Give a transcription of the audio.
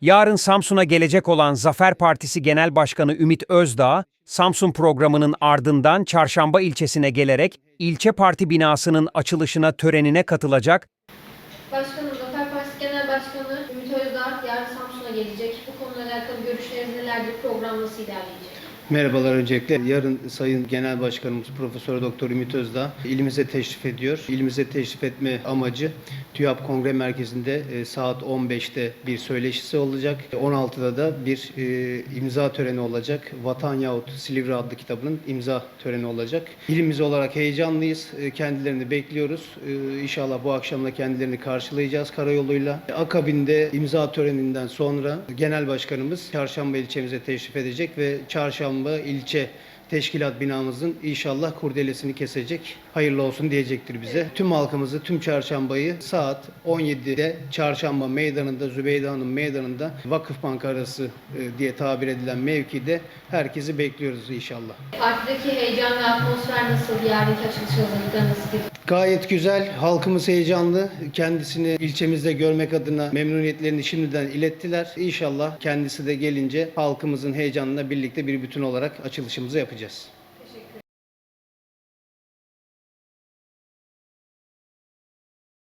Yarın Samsun'a gelecek olan Zafer Partisi Genel Başkanı Ümit Özdağ, Samsun programının ardından Çarşamba ilçesine gelerek ilçe parti binasının açılışına törenine katılacak Başkanım, Zafer Partisi Genel Başkanı Ümit Özdağ yarın Samsun'a gelecek. Bu konuyla alakalı görüşleriniz nelerdir? Program nasıl ilerleyecek? Merhabalar öncelikle. Yarın Sayın Genel Başkanımız Profesör Doktor Ümit Özdağ ilimize teşrif ediyor. İlimize teşrif etme amacı TÜYAP Kongre Merkezi'nde e, saat 15'te bir söyleşisi olacak. 16'da da bir e, imza töreni olacak. Vatan yahut Silivri adlı kitabının imza töreni olacak. İlimiz olarak heyecanlıyız. E, kendilerini bekliyoruz. E, inşallah bu akşam da kendilerini karşılayacağız karayoluyla. Akabinde imza töreninden sonra Genel Başkanımız Çarşamba ilçemize teşrif edecek ve Çarşamba ilçe teşkilat binamızın inşallah kurdelesini kesecek. Hayırlı olsun diyecektir bize. Tüm halkımızı, tüm çarşambayı saat 17'de Çarşamba meydanında, Zübeyde Hanım meydanında Vakıfbank arası e, diye tabir edilen mevkide herkesi bekliyoruz inşallah. Partideki heyecan ve atmosfer nasıl? Yarınki açılış hazırlıkları nasıl gidiyor? Gayet güzel. Halkımız heyecanlı. Kendisini ilçemizde görmek adına memnuniyetlerini şimdiden ilettiler. İnşallah kendisi de gelince halkımızın heyecanına birlikte bir bütün olarak açılışımızı yapacağız. packages.